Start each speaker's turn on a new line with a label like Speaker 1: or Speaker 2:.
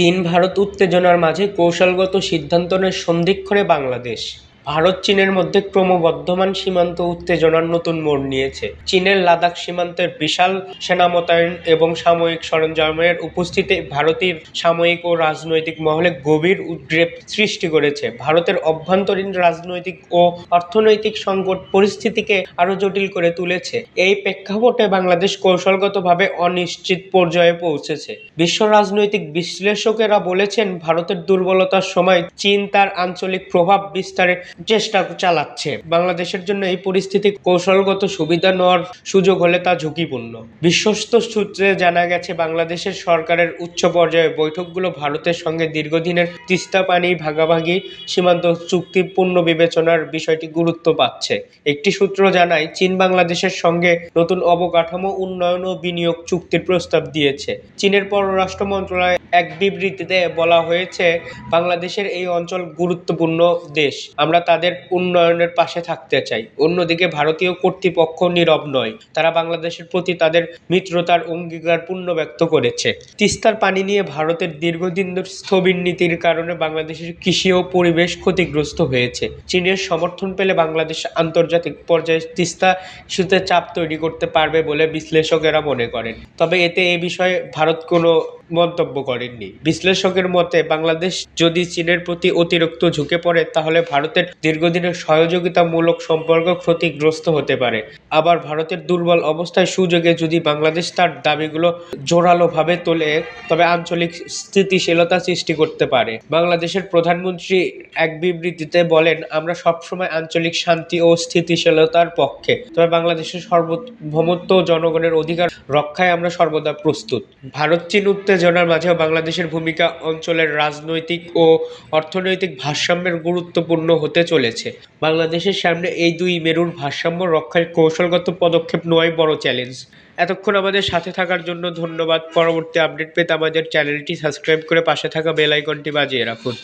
Speaker 1: চীন ভারত উত্তেজনার মাঝে কৌশলগত সিদ্ধান্ত নেয় সন্ধিক্ষণে বাংলাদেশ। ভারত চীনের মধ্যে ক্রমবর্ধমান সীমান্ত উত্তেজনার নতুন মোড় নিয়েছে। চীনের লাদাখ সীমান্তের বিশাল সেনা মোতায়েন এবং সামরিক সরঞ্জামের উপস্থিতি ভারতের সাময়িক ও রাজনৈতিক মহলে গভীর উদ্রেক সৃষ্টি করেছে। ভারতের অভ্যন্তরীণ রাজনৈতিক ও অর্থনৈতিক সংকট পরিস্থিতিকে আরও জটিল করে তুলেছে। এই প্রেক্ষাপটে বাংলাদেশ কৌশলগতভাবে অনিশ্চিত পর্যায়ে পৌঁছেছে। বিশ্ব রাজনৈতিক বিশ্লেষকেরা বলেছেন, ভারতের দুর্বলতার সময় চীন তার আঞ্চলিক প্রভাব বিস্তারের চেষ্টা চালাচ্ছে। বাংলাদেশের জন্য এই পরিস্থিতি কৌশলগত সুবিধা নেওয়ার সুযোগ হলে তা ঝুঁকিপূর্ণ। বিশ্বস্ত সূত্রে জানা গেছে, বাংলাদেশের সরকারের উচ্চ পর্যায়ে বৈঠকগুলো ভারতের সঙ্গে দীর্ঘদিনের তিস্তা পানি ভাগাভাগি সীমান্ত চুক্তি পূর্ণ বিবেচনার বিষয়টি গুরুত্ব পাচ্ছে। একটি সূত্র জানায়, চীন বাংলাদেশের সঙ্গে নতুন অবকাঠামো, উন্নয়ন ও বিনিয়োগ চুক্তির প্রস্তাব দিয়েছে। চীনের পররাষ্ট্র মন্ত্রণালয় এক বিবৃতিতে বলা হয়েছে, বাংলাদেশের এই অঞ্চল গুরুত্বপূর্ণ দেশ। আমরা তাদের উন্নয়নের পাশে থাকতে চাই। অন্যদিকে ভারতীয় কর্তৃপক্ষ নীরব নয়। তারা বাংলাদেশের প্রতি তাদের মিত্রতার অঙ্গীকার পূর্ণ ব্যক্ত করেছে। তিস্তার পানি নিয়ে ভারতের দীর্ঘদিন স্থবির নীতির কারণে বাংলাদেশের কৃষি ও পরিবেশ ক্ষতিগ্রস্ত হয়েছে। চীনের সমর্থন পেলে বাংলাদেশ আন্তর্জাতিক পর্যায়ে তিস্তা ইস্যুতে চাপ তৈরি করতে পারবে বলে বিশ্লেষকেরা মনে করেন। তবে এতে এ বিষয়ে ভারত কোনো মন্তব্য করেননি। বিশ্লেষকের মতে, বাংলাদেশ যদি চীনের প্রতি অতিরিক্ত ঝুঁকে পড়ে, তাহলে ভারতের দীর্ঘদিনের সহযোগিতামূলক সম্পর্ক ক্ষতিগ্রস্ত হতে পারে। আবার ভারতের দুর্বল অবস্থায় সুযোগে যদি বাংলাদেশ তার দাবিগুলো জোরালোভাবে তোলে, তবে আঞ্চলিক স্থিতিশীলতা সৃষ্টি করতে পারে। বাংলাদেশের প্রধানমন্ত্রী এক বিবৃতিতে বলেন, আমরা সবসময় আঞ্চলিক শান্তি ও স্থিতিশীলতার পক্ষে। তবে বাংলাদেশের সার্বভৌমত্ব জনগণের অধিকার রক্ষায় আমরা সর্বদা প্রস্তুত। ভারত চীন উত্তেজনার মাঝেও বাংলাদেশের ভূমিকা অঞ্চলের রাজনৈতিক ও অর্থনৈতিক ভারসাম্যের গুরুত্বপূর্ণ হতে চলেছে। বাংলাদেশের সামনে এই দুই মেরুর ভারসাম্য রক্ষায় কৌশলগত পদক্ষেপ নেওয়াই বড় চ্যালেঞ্জ। এতক্ষণ আমাদের সাথে থাকার জন্য ধন্যবাদ। পরবর্তী আপডেট পেতে আমাদের চ্যানেলটি সাবস্ক্রাইব করে পাশে থাকা বেল আইকনটি বাজিয়ে রাখুন।